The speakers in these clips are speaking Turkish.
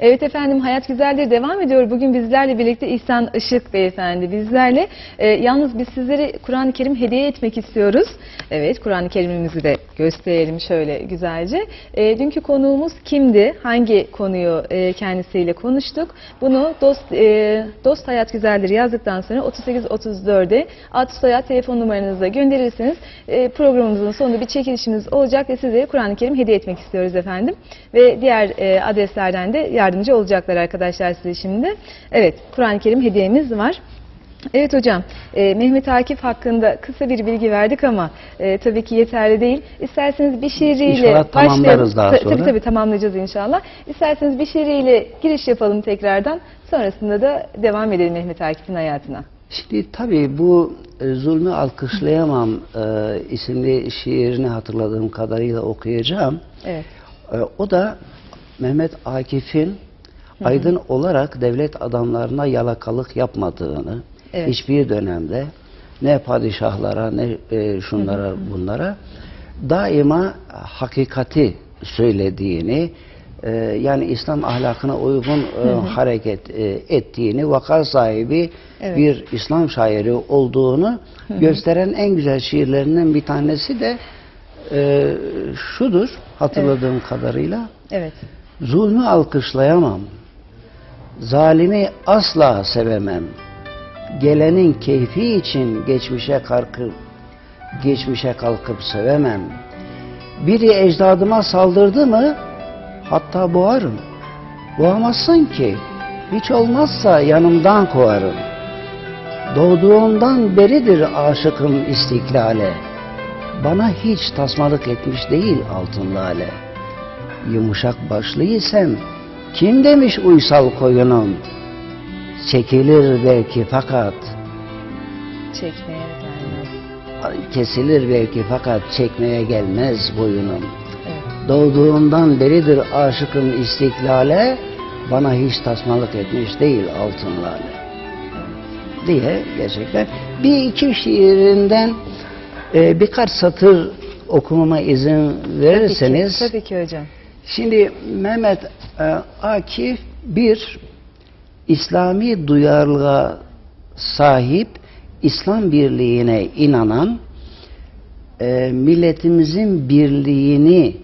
Evet efendim Hayat Güzeldir devam ediyor. Bugün bizlerle birlikte İhsan Işık beyefendi bizlerle. Ee, yalnız biz sizlere Kur'an-ı Kerim hediye etmek istiyoruz. Evet Kur'an-ı Kerim'imizi de gösterelim şöyle güzelce. Ee, dünkü konuğumuz kimdi? Hangi konuyu e, kendisiyle konuştuk? Bunu dost e, dost Hayat Güzeldir yazdıktan sonra 3834'e ad soyad telefon numaranızla gönderirseniz e, programımızın sonunda bir çekilişimiz olacak ve sizlere Kur'an-ı Kerim hediye etmek istiyoruz efendim. Ve diğer e, adreslerden de yardımcı olacaklar arkadaşlar size şimdi. Evet Kur'an-ı Kerim hediyemiz var. Evet hocam, e, Mehmet Akif hakkında kısa bir bilgi verdik ama e, tabii ki yeterli değil. İsterseniz bir şiiriyle İnşallah tamamlarız daha sonra. Tabii tabii tamamlayacağız inşallah. İsterseniz bir şiiriyle giriş yapalım tekrardan. Sonrasında da devam edelim Mehmet Akif'in hayatına. Şimdi tabii bu e, Zulmü Alkışlayamam e, isimli şiirini hatırladığım kadarıyla okuyacağım. Evet. E, o da Mehmet Akif'in aydın olarak devlet adamlarına yalakalık yapmadığını Evet. hiçbir dönemde ne padişahlara ne e, şunlara bunlara daima hakikati söylediğini e, yani İslam ahlakına uygun e, hareket e, ettiğini vakar sahibi Evet. bir İslam şairi olduğunu gösteren en güzel şiirlerinden bir tanesi de e, şudur hatırladığım kadarıyla Evet. Zulmü alkışlayamam. Zalimi asla sevemem. Gelenin keyfi için geçmişe kalkıp geçmişe kalkıp sevemem. Biri ecdadıma saldırdı mı hatta boğarım. Boğamazsın ki hiç olmazsa yanımdan kovarım. Doğduğumdan beridir aşıkım istiklale. Bana hiç tasmalık etmiş değil altın lale. Yumuşak başlıysam kim demiş uysal koyunum? Çekilir belki fakat Çekmeye gelmez. kesilir belki fakat çekmeye gelmez boyunum. Evet. Doğduğumdan beridir aşıkım istiklale. Bana hiç tasmalık etmiş değil altın lale diye gerçekten bir iki şiirinden e, birkaç satır okumama izin verirseniz Tabii ki, tabii ki hocam. Şimdi Mehmet e, Akif bir İslami duyarlılığa sahip İslam birliğine inanan e, milletimizin birliğini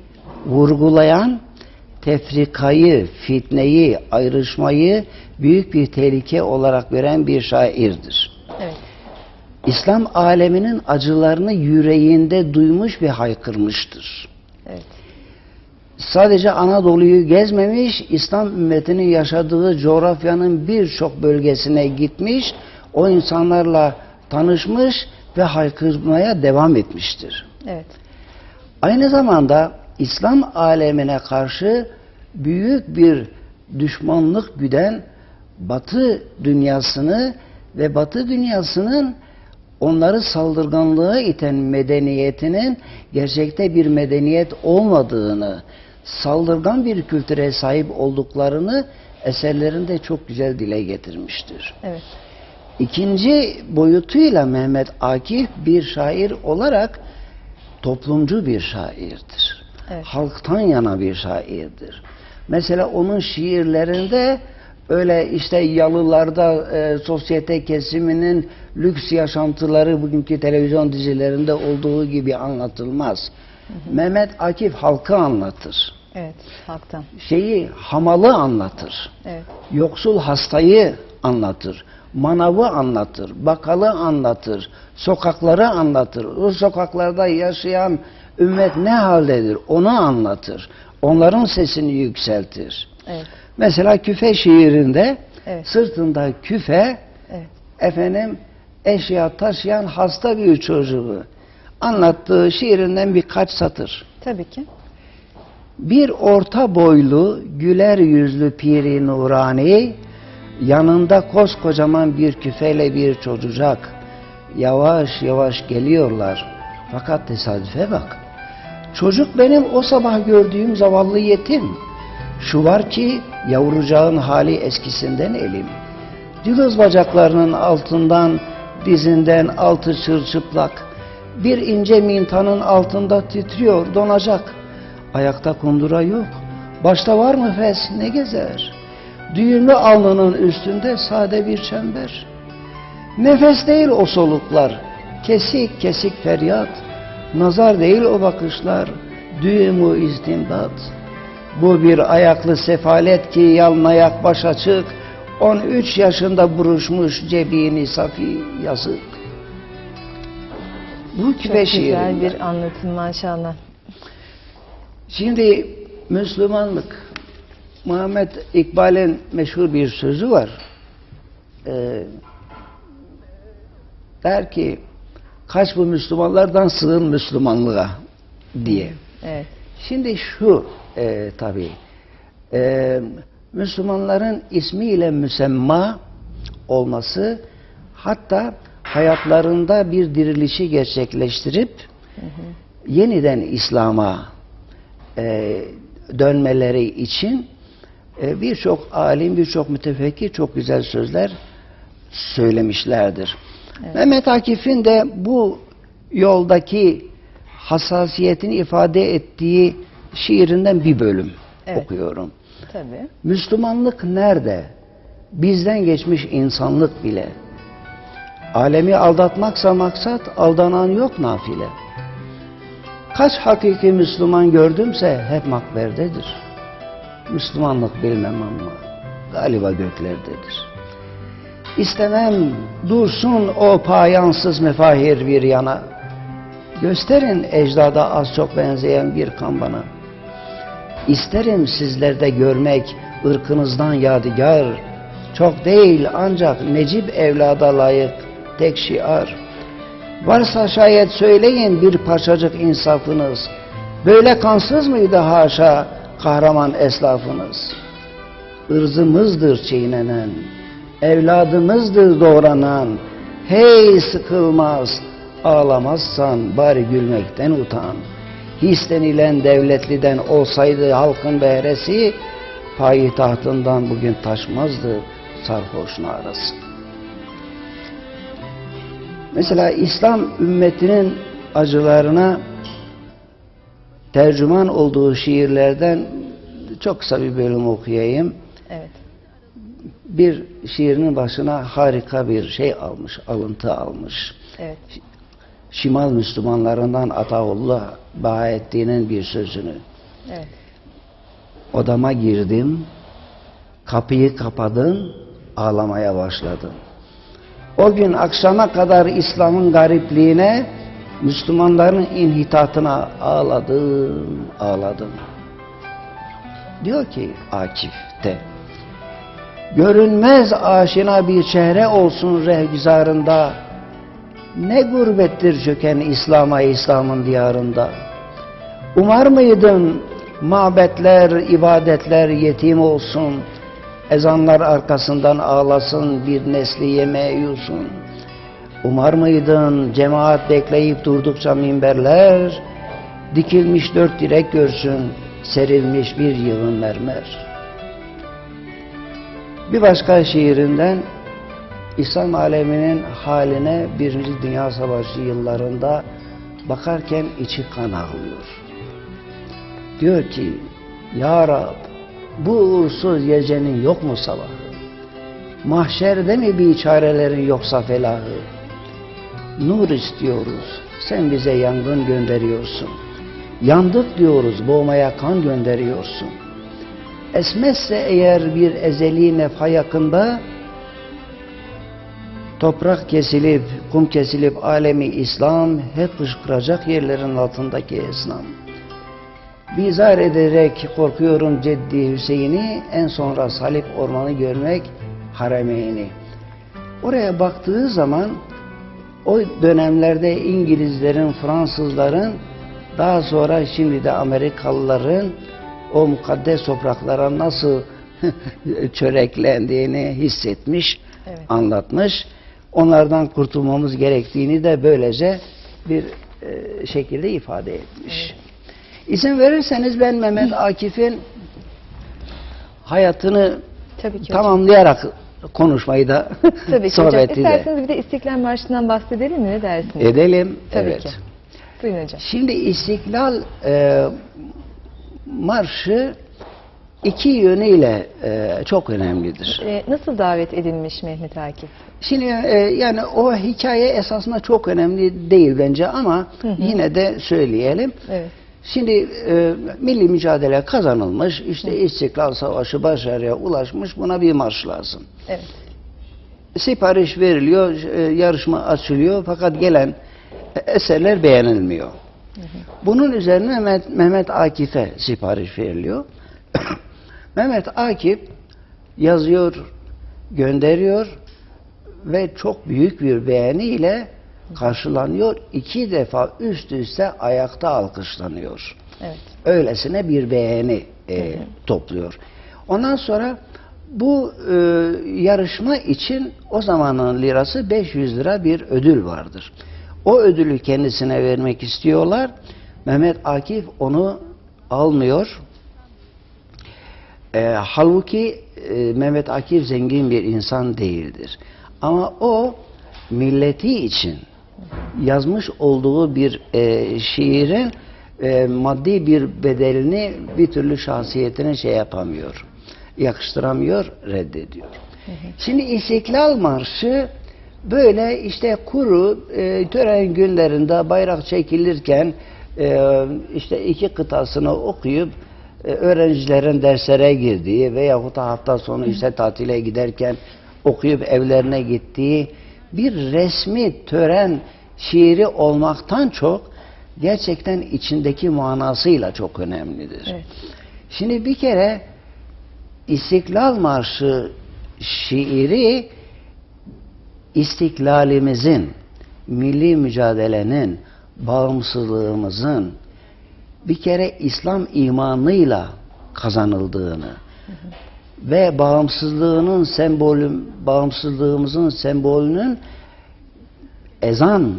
vurgulayan tefrikayı, fitneyi, ayrışmayı büyük bir tehlike olarak gören bir şairdir. Evet. İslam aleminin acılarını yüreğinde duymuş ve haykırmıştır. Sadece Anadolu'yu gezmemiş, İslam ümmetinin yaşadığı coğrafyanın birçok bölgesine gitmiş, o insanlarla tanışmış ve haykırmaya devam etmiştir. Evet. Aynı zamanda İslam alemine karşı büyük bir düşmanlık güden Batı dünyasını ve Batı dünyasının onları saldırganlığa iten medeniyetinin gerçekte bir medeniyet olmadığını, saldırgan bir kültüre sahip olduklarını eserlerinde çok güzel dile getirmiştir. Evet. İkinci boyutuyla Mehmet Akif bir şair olarak toplumcu bir şairdir. Evet. Halktan yana bir şairdir. Mesela onun şiirlerinde öyle işte yalılarda e, sosyete kesiminin lüks yaşantıları bugünkü televizyon dizilerinde olduğu gibi anlatılmaz. Mehmet Akif halkı anlatır. Evet. Halktan. Şeyi hamalı anlatır. Evet. Yoksul hastayı anlatır. Manavı anlatır. Bakalı anlatır. Sokakları anlatır. O sokaklarda yaşayan ümmet ne haldedir onu anlatır. Onların sesini yükseltir. Evet. Mesela küfe şiirinde Evet. sırtında küfe Evet. efendim eşya taşıyan hasta bir çocuğu anlattığı şiirinden birkaç satır. Tabii ki. Bir orta boylu, güler yüzlü piri nurani, yanında koskocaman bir küfeyle bir çocukcak. Yavaş yavaş geliyorlar. Fakat tesadüfe bak. Çocuk benim o sabah gördüğüm zavallı yetim. Şu var ki yavrucağın hali eskisinden elim. Cılız bacaklarının altından, dizinden altı çırçıplak. Bir ince mintanın altında titriyor, donacak. Ayakta kundura yok. Başta var mı fes ne gezer? Düğümlü alnının üstünde sade bir çember. Nefes değil o soluklar, kesik kesik feryat. Nazar değil o bakışlar, düğümü istimdat. Bu bir ayaklı sefalet ki yalın ayak baş açık, 13 yaşında buruşmuş cebini safi yazık. Bu Çok güzel şiirinden. bir anlatım maşallah. Şimdi Müslümanlık, Muhammed İkbal'in meşhur bir sözü var. Ee, der ki, kaç bu Müslümanlardan sığın Müslümanlığa diye. Evet. Şimdi şu e, tabii, e, Müslümanların ismiyle müsemma olması, hatta hayatlarında bir dirilişi gerçekleştirip, yeniden İslam'a e, dönmeleri için e, birçok alim, birçok mütefekkir çok güzel sözler söylemişlerdir. Mehmet Akif'in de bu yoldaki hassasiyetini ifade ettiği şiirinden bir bölüm Evet. okuyorum. Tabii. Müslümanlık nerede? Bizden geçmiş insanlık bile. Alemi aldatmaksa maksat, aldanan yok nafile. Kaç hakiki Müslüman gördümse hep makberdedir. Müslümanlık bilmem ama galiba göklerdedir. İstemem dursun o payansız mefahir bir yana. Gösterin ecdada az çok benzeyen bir kan bana. İsterim sizlerde görmek ırkınızdan yadigar. Çok değil ancak Necip evlada layık tek şiar. Varsa şayet söyleyin bir parçacık insafınız. Böyle kansız mıydı haşa kahraman eslafınız? Irzımızdır çiğnenen, evladımızdır doğranan. Hey sıkılmaz, ağlamazsan bari gülmekten utan. Histenilen devletliden olsaydı halkın behresi, payitahtından bugün taşmazdı sarhoş narası. Mesela İslam ümmetinin acılarına tercüman olduğu şiirlerden çok kısa bir bölüm okuyayım. Evet. Bir şiirinin başına harika bir şey almış, alıntı almış. Evet. Şimal Müslümanlarından Ataullah Bahattin'in bir sözünü. Evet. Odama girdim, kapıyı kapadın, ağlamaya başladım. O gün akşama kadar İslam'ın garipliğine, Müslümanların inhitatına ağladım, ağladım. Diyor ki Akif'te, görünmez aşina bir çehre olsun rehgüzarında, ne gurbettir çöken İslam'a İslam'ın diyarında. Umar mıydın mabetler, ibadetler yetim olsun, ezanlar arkasından ağlasın, bir nesli yemeğe yusun. Umar mıydın cemaat bekleyip durdukça minberler, dikilmiş dört direk görsün, serilmiş bir yığın mermer. Bir başka şiirinden İslam aleminin haline Birinci Dünya Savaşı yıllarında bakarken içi kan ağlıyor. Diyor ki, Ya Rab, bu uğursuz gecenin yok mu sabahı? Mahşerde mi biçarelerin yoksa felahı? Nur istiyoruz, sen bize yangın gönderiyorsun. Yandık diyoruz, boğmaya kan gönderiyorsun. Esmezse eğer bir ezeli nefha yakında, Toprak kesilip, kum kesilip alemi İslam hep fışkıracak yerlerin altındaki esnam. Bizar ederek korkuyorum Ceddi Hüseyin'i, en sonra Salip Ormanı görmek haremeyni. Oraya baktığı zaman o dönemlerde İngilizlerin, Fransızların, daha sonra şimdi de Amerikalıların o mukaddes topraklara nasıl çöreklendiğini hissetmiş, Evet. anlatmış. Onlardan kurtulmamız gerektiğini de böylece bir e, şekilde ifade etmiş. İzin verirseniz ben Mehmet Akif'in hayatını Tabii ki hocam. tamamlayarak konuşmayı da Tabii ki hocam. İsterseniz bir de İstiklal Marşı'ndan bahsedelim mi? Ne dersiniz? edelim. Tabii evet. ki. Buyurun hocam. Şimdi İstiklal e, Marşı iki yönüyle e, çok önemlidir. E, nasıl davet edilmiş Mehmet Akif? Şimdi e, yani o hikaye esasında çok önemli değil bence ama yine de söyleyelim. Evet. Şimdi e, milli mücadele kazanılmış, işte İstiklal Savaşı başarıya ulaşmış, buna bir marş lazım. Evet. Sipariş veriliyor, e, yarışma açılıyor fakat gelen eserler beğenilmiyor. Bunun üzerine Mehmet, Mehmet Akif'e sipariş veriliyor. Mehmet Akif yazıyor, gönderiyor ve çok büyük bir beğeniyle karşılanıyor. İki defa üst üste ayakta alkışlanıyor. Evet. Öylesine bir beğeni e, topluyor. Ondan sonra bu e, yarışma için o zamanın lirası 500 lira bir ödül vardır. O ödülü kendisine vermek istiyorlar. Mehmet Akif onu almıyor. E, halbuki e, Mehmet Akif zengin bir insan değildir. Ama o milleti için yazmış olduğu bir e, şiirin e, maddi bir bedelini bir türlü şahsiyetine şey yapamıyor. Yakıştıramıyor, reddediyor. Şimdi İstiklal Marşı böyle işte kuru e, tören günlerinde bayrak çekilirken e, işte iki kıtasını okuyup öğrencilerin derslere girdiği veyahut da hafta sonu işte tatile giderken okuyup evlerine gittiği bir resmi tören şiiri olmaktan çok gerçekten içindeki manasıyla çok önemlidir. Evet. Şimdi bir kere İstiklal Marşı şiiri istiklalimizin, milli mücadelenin, bağımsızlığımızın bir kere İslam imanıyla kazanıldığını ve bağımsızlığının sembolü, bağımsızlığımızın sembolünün ezan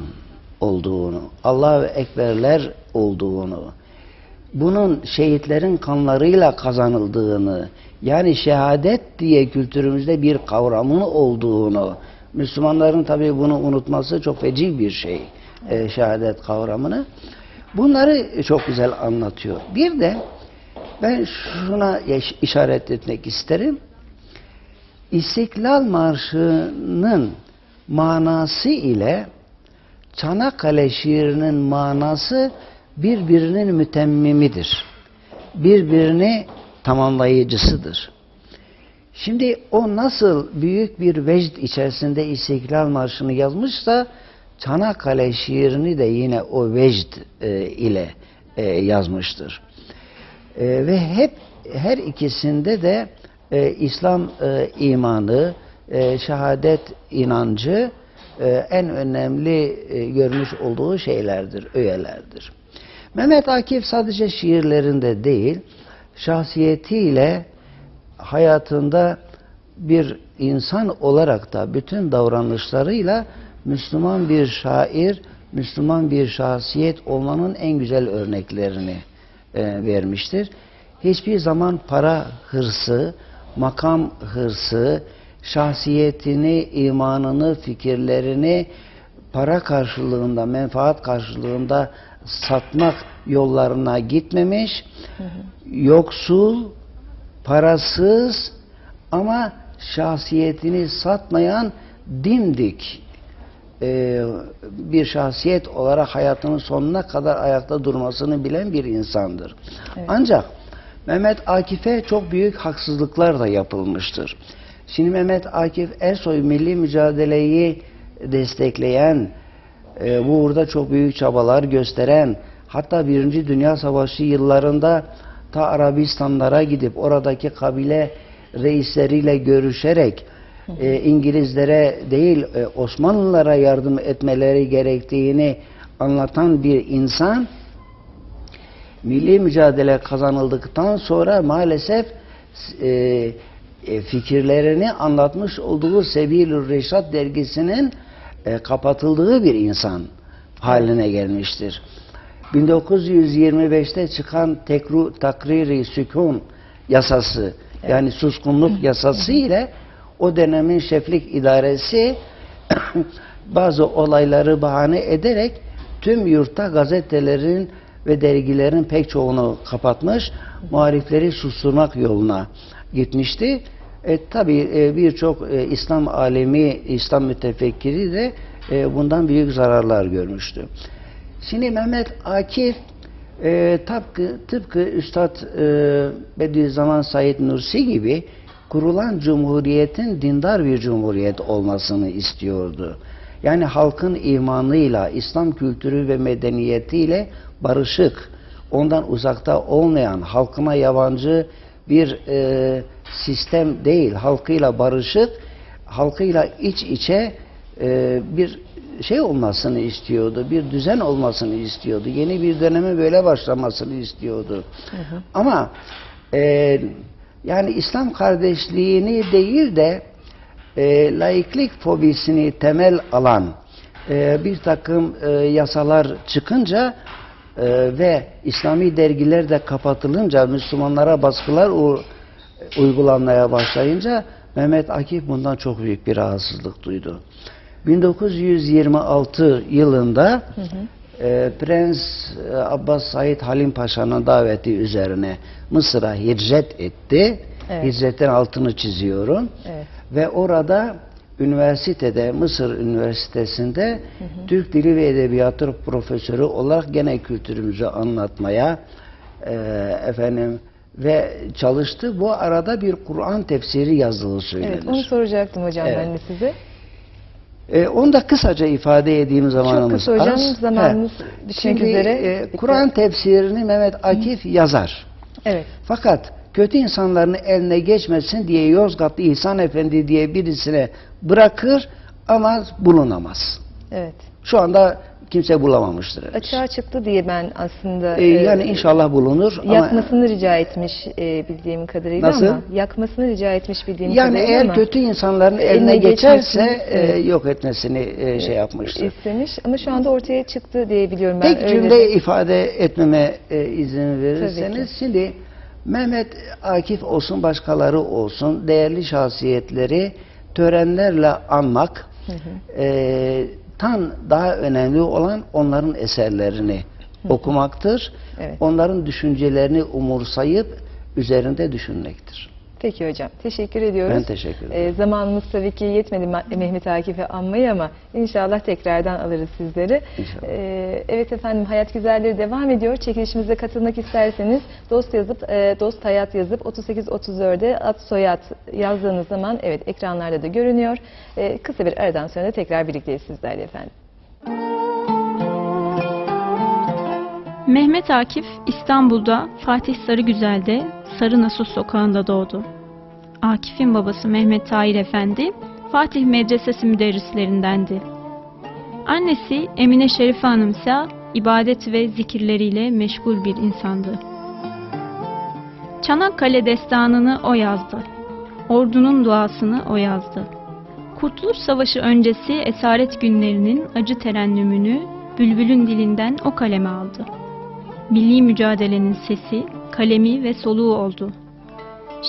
olduğunu, Allahu Ekberler olduğunu, bunun şehitlerin kanlarıyla kazanıldığını, yani şehadet diye kültürümüzde bir kavramın olduğunu, Müslümanların tabii bunu unutması çok feci bir şey, e, şehadet kavramını. Bunları çok güzel anlatıyor. Bir de ben şuna işaret etmek isterim. İstiklal Marşı'nın manası ile Çanakkale şiirinin manası birbirinin mütemmimidir. Birbirini tamamlayıcısıdır. Şimdi o nasıl büyük bir vecd içerisinde İstiklal Marşı'nı yazmışsa Çanakkale şiirini de yine o vecd e, ile e, yazmıştır. E, ve hep her ikisinde de e, İslam e, imanı, e, şehadet inancı e, en önemli e, görmüş olduğu şeylerdir, öğelerdir. Mehmet Akif sadece şiirlerinde değil, şahsiyetiyle hayatında bir insan olarak da bütün davranışlarıyla Müslüman bir şair, Müslüman bir şahsiyet olmanın en güzel örneklerini e, vermiştir. Hiçbir zaman para hırsı, makam hırsı, şahsiyetini, imanını, fikirlerini para karşılığında, menfaat karşılığında satmak yollarına gitmemiş. Yoksul, parasız ama şahsiyetini satmayan dimdik e, bir şahsiyet olarak hayatının sonuna kadar ayakta durmasını bilen bir insandır. Evet. Ancak Mehmet Akif'e çok büyük haksızlıklar da yapılmıştır. Şimdi Mehmet Akif Ersoy milli mücadeleyi destekleyen, e, bu uğurda çok büyük çabalar gösteren, hatta Birinci Dünya Savaşı yıllarında ta Arabistanlara gidip oradaki kabile reisleriyle görüşerek e, İngilizlere değil e, Osmanlılara yardım etmeleri gerektiğini anlatan bir insan milli mücadele kazanıldıktan sonra maalesef e, e, fikirlerini anlatmış olduğu Sebilür Reşat dergisinin e, kapatıldığı bir insan haline gelmiştir. 1925'te çıkan tekru, takriri sükun yasası yani suskunluk yasası ile o dönemin şeflik idaresi bazı olayları bahane ederek tüm yurtta gazetelerin ve dergilerin pek çoğunu kapatmış, muhalifleri susturmak yoluna gitmişti. E, tabii e, birçok e, İslam alemi, İslam mütefekkiri de e, bundan büyük zararlar görmüştü. Şimdi Mehmet Akif e, tıpkı, tıpkı Üstad e, Bediüzzaman Said Nursi gibi kurulan cumhuriyetin dindar bir cumhuriyet olmasını istiyordu. Yani halkın imanıyla, İslam kültürü ve medeniyetiyle barışık, ondan uzakta olmayan, halkına yabancı bir e, sistem değil, halkıyla barışık, halkıyla iç içe e, bir şey olmasını istiyordu, bir düzen olmasını istiyordu, yeni bir döneme böyle başlamasını istiyordu. Ama e, yani İslam kardeşliğini değil de e, laiklik fobisini temel alan e, bir takım e, yasalar çıkınca e, ve İslami dergiler de kapatılınca Müslümanlara baskılar u- uygulanmaya başlayınca Mehmet Akif bundan çok büyük bir rahatsızlık duydu. 1926 yılında e, Prens e, Abbas Said Halim Paşa'nın daveti üzerine Mısır'a hicret etti. Evet. Hicretin altını çiziyorum. Evet. Ve orada üniversitede, Mısır Üniversitesi'nde Türk Dili ve Edebiyatı profesörü olarak gene kültürümüzü anlatmaya e, efendim ve çalıştı. Bu arada bir Kur'an tefsiri yazdığı söylenir. Evet, onu soracaktım hocam Evet. ben de size. E, onu da kısaca ifade edeyim zamanımız kısa hocam, az. zamanımız bitmek Şimdi, üzere. e. Kur'an tefsirini Mehmet Akif yazar. Evet. Fakat kötü insanların eline geçmesin diye Yozgatlı İhsan Efendi diye birisine bırakır ama bulunamaz. Evet. Şu anda kimse bulamamıştır. Açığa çıktı diye ben aslında E, e, yani inşallah bulunur ama yakmasını rica etmiş e, bildiğim kadarıyla Nasıl? ama yakmasını rica etmiş bildiğim yani kadarıyla eğer ama kötü insanların eline eline geçerse e, yok etmesini e, şey yapmıştır. istemiş ama şu anda ortaya çıktı diye biliyorum ben. Tek cümle de. ifade etmeme e, izin verirseniz şimdi Mehmet Akif olsun başkaları olsun değerli şahsiyetleri törenlerle anmak e, tan daha önemli olan onların eserlerini okumaktır. Evet. Onların düşüncelerini umursayıp üzerinde düşünmektir. Peki hocam. Teşekkür ediyoruz. Ben teşekkür ederim. Ee, zamanımız tabii ki yetmedi Mehmet Akif'i anmayı ama inşallah tekrardan alırız sizleri. İnşallah. Ee, evet efendim Hayat Güzelleri devam ediyor. Çekilişimize katılmak isterseniz dost yazıp e, dost hayat yazıp 3834'e ad soyad yazdığınız zaman evet ekranlarda da görünüyor. Ee, kısa bir aradan sonra da tekrar birlikteyiz sizlerle efendim. Mehmet Akif İstanbul'da Fatih Sarıgüzel'de Sarı Nasus sokağında doğdu. Akif'in babası Mehmet Tahir Efendi Fatih Medresesi müderrislerindendi. Annesi Emine Şerife Hanım ise ibadet ve zikirleriyle meşgul bir insandı. Çanakkale destanını o yazdı. Ordunun duasını o yazdı. Kurtuluş Savaşı öncesi esaret günlerinin acı terennümünü bülbülün dilinden o kaleme aldı. Milli mücadelenin sesi, kalemi ve soluğu oldu.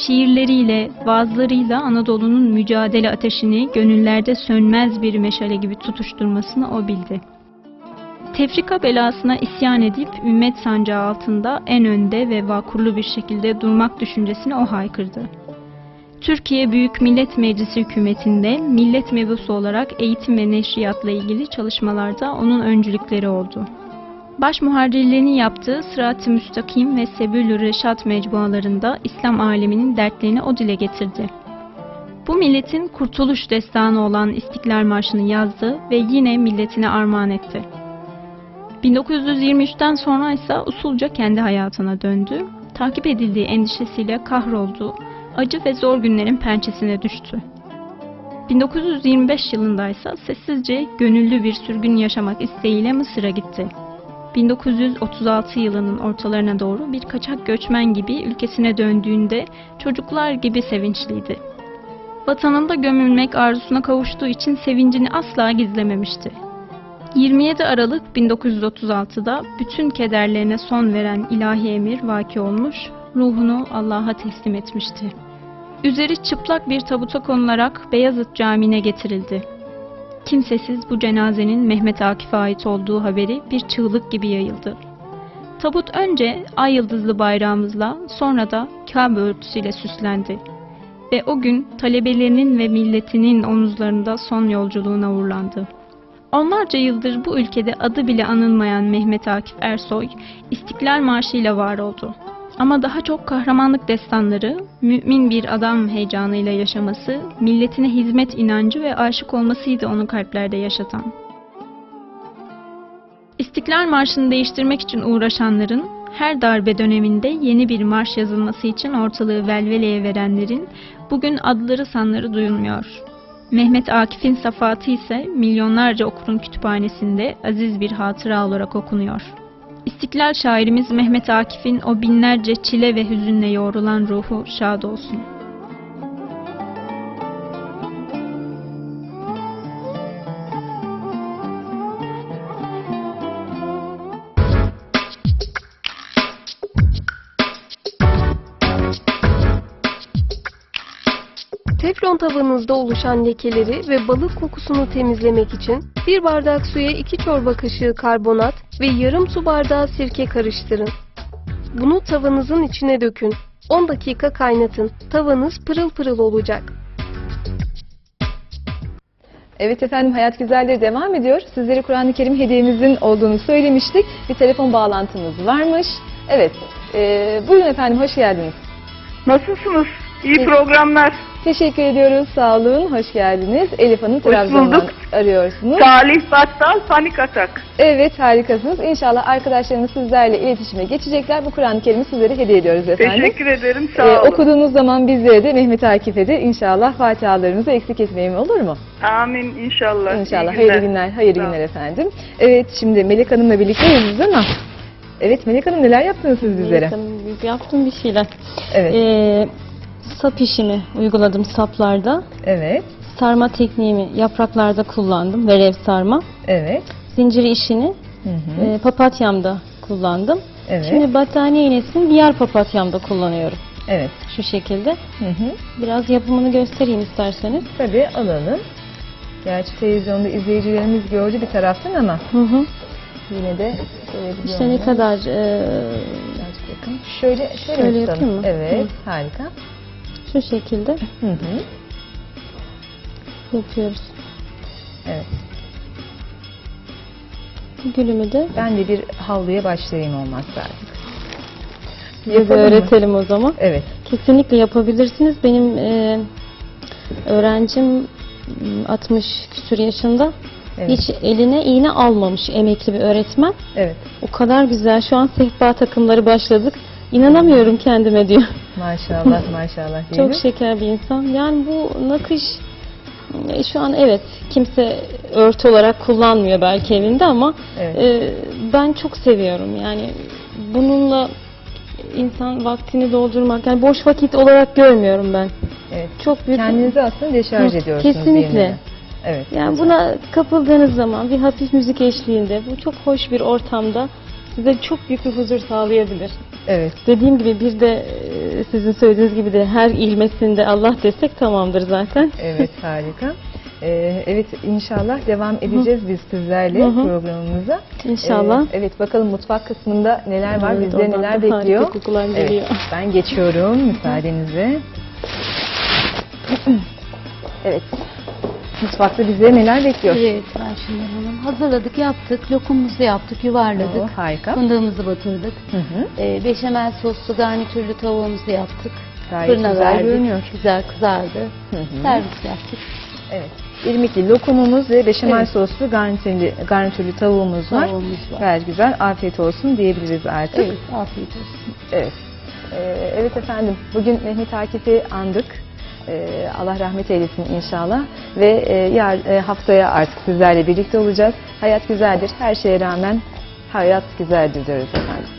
Şiirleriyle, vaazlarıyla Anadolu'nun mücadele ateşini gönüllerde sönmez bir meşale gibi tutuşturmasını o bildi. Tefrika belasına isyan edip ümmet sancağı altında en önde ve vakurlu bir şekilde durmak düşüncesini o haykırdı. Türkiye Büyük Millet Meclisi hükümetinde millet mebusu olarak eğitim ve neşriyatla ilgili çalışmalarda onun öncülükleri oldu. Baş muharrirliğini yaptığı Sırat-ı Müstakim ve Sebül-ü Reşat mecmualarında İslam aleminin dertlerini o dile getirdi. Bu milletin kurtuluş destanı olan İstiklal Marşı'nı yazdı ve yine milletine armağan etti. 1923'ten sonra ise usulca kendi hayatına döndü. Takip edildiği endişesiyle kahroldu. Acı ve zor günlerin pençesine düştü. 1925 yılında ise sessizce gönüllü bir sürgün yaşamak isteğiyle Mısır'a gitti. 1936 yılının ortalarına doğru bir kaçak göçmen gibi ülkesine döndüğünde çocuklar gibi sevinçliydi. Vatanında gömülmek arzusuna kavuştuğu için sevincini asla gizlememişti. 27 Aralık 1936'da bütün kederlerine son veren ilahi emir vaki olmuş, ruhunu Allah'a teslim etmişti. Üzeri çıplak bir tabuta konularak Beyazıt Camii'ne getirildi. Kimsesiz bu cenazenin Mehmet Akif'e ait olduğu haberi bir çığlık gibi yayıldı. Tabut önce ay yıldızlı bayrağımızla sonra da Kabe örtüsüyle süslendi. Ve o gün talebelerinin ve milletinin omuzlarında son yolculuğuna uğurlandı. Onlarca yıldır bu ülkede adı bile anılmayan Mehmet Akif Ersoy, İstiklal Marşı ile var oldu. Ama daha çok kahramanlık destanları, mümin bir adam heyecanıyla yaşaması, milletine hizmet inancı ve aşık olmasıydı onu kalplerde yaşatan. İstiklal Marşı'nı değiştirmek için uğraşanların, her darbe döneminde yeni bir marş yazılması için ortalığı velveleye verenlerin bugün adları sanları duyulmuyor. Mehmet Akif'in safatı ise milyonlarca okurun kütüphanesinde aziz bir hatıra olarak okunuyor. İstiklal şairimiz Mehmet Akif'in o binlerce çile ve hüzünle yoğrulan ruhu şad olsun. Teflon tavanızda oluşan lekeleri ve balık kokusunu temizlemek için bir bardak suya 2 çorba kaşığı karbonat ve yarım su bardağı sirke karıştırın. Bunu tavanızın içine dökün. 10 dakika kaynatın. Tavanız pırıl pırıl olacak. Evet efendim Hayat Güzelleri devam ediyor. Sizlere Kur'an-ı Kerim hediyemizin olduğunu söylemiştik. Bir telefon bağlantımız varmış. Evet. E, buyurun efendim hoş geldiniz. Nasılsınız? İyi İyi. programlar. Teşekkür ediyoruz. Sağ olun. Hoş geldiniz. Elif Hanım Hoş Trabzon'dan bulduk. arıyorsunuz. Salih Battal Panik Atak. Evet harikasınız. İnşallah arkadaşlarımız sizlerle iletişime geçecekler. Bu Kur'an-ı Kerim'i sizlere hediye ediyoruz efendim. Teşekkür ederim. Sağ Ee, olun. okuduğunuz zaman bizlere de Mehmet Akif'e de inşallah fatihalarınızı eksik etmeyeyim olur mu? Amin inşallah. İnşallah. İyi Hayırlı günler, hayırlı günler efendim. Evet şimdi Melek Hanım'la birlikteyiz ama Evet Melek Hanım neler yaptınız siz bizlere? Yaptım, yaptım bir şeyler. Evet. Ee, sap işini uyguladım saplarda. Evet. Sarma tekniğimi yapraklarda kullandım. Verev sarma. Evet. Zincir işini Hı hı. e, papatyamda kullandım. Evet. Şimdi battaniye iğnesini diğer papatyamda kullanıyorum. Evet. Şu şekilde. Hı hı. Biraz yapımını göstereyim isterseniz. Tabii alalım. Gerçi televizyonda izleyicilerimiz gördü bir taraftan ama Hı hı. yine de İşte ne kadar e. Şöyle, şöyle, Şöyle yapayım mı? Evet, harika. Şu şekilde Hı hı. yapıyoruz. Evet. Gülümü de Ben de bir havluya başlayayım olmazsa artık. size de Yapalım mı? öğretelim o zaman. Evet. Kesinlikle yapabilirsiniz. Benim e, öğrencim m, 60 küsur yaşında. Evet. Hiç eline iğne almamış emekli bir öğretmen. Evet. O kadar güzel. Şu an sehpa takımları başladık. İnanamıyorum kendime diyor. Maşallah maşallah diyelim. Çok şeker bir insan. Yani bu nakış e, şu an evet kimse örtü olarak kullanmıyor belki evinde ama Evet. e, ben çok seviyorum. Yani bununla insan vaktini doldurmak yani boş vakit olarak görmüyorum ben. Evet. Çok büyük Kendinizi aslında deşarj Hı, ediyorsunuz. kesinlikle. Evet. yani buna kapıldığınız zaman bir hafif müzik eşliğinde bu çok hoş bir ortamda size çok büyük bir huzur sağlayabilir. Evet. Dediğim gibi bir de e, sizin söylediğiniz gibi de her ilmesinde Allah desek tamamdır zaten. Evet harika. Ee, evet inşallah devam edeceğiz biz sizlerle Hı programımıza. İnşallah. Ee, evet bakalım mutfak kısmında neler var Evet, oradan neler da harika bekliyor. kokular Evet, geliyor. ben geçiyorum müsaadenizle. evet. Mutfakta bizleri neler bekliyor? Evet Ayşenur Hanım. Hazırladık, yaptık. Lokumumuzu yaptık, yuvarladık. Oo, harika. Fındığımızı batırdık. Hı hı. Ee, beşamel soslu garnitürlü tavuğumuzu yaptık. Gayet Fırına güzel verdik. görünüyor. Güzel kızardı. Hı hı. Servis yaptık. Evet. İrmikli lokumumuz ve beşamel Evet. soslu garnitürlü, garnitürlü tavuğumuz var. Tavuğumuz var. Gayet güzel. Afiyet olsun diyebiliriz artık. Evet, afiyet olsun. Evet. Ee, evet efendim. Bugün Mehmet Akif'i andık. Ee, Allah rahmet eylesin inşallah. Ve e, yar, e, haftaya artık sizlerle birlikte olacağız. Hayat güzeldir. Her şeye rağmen hayat güzeldir diyoruz efendim.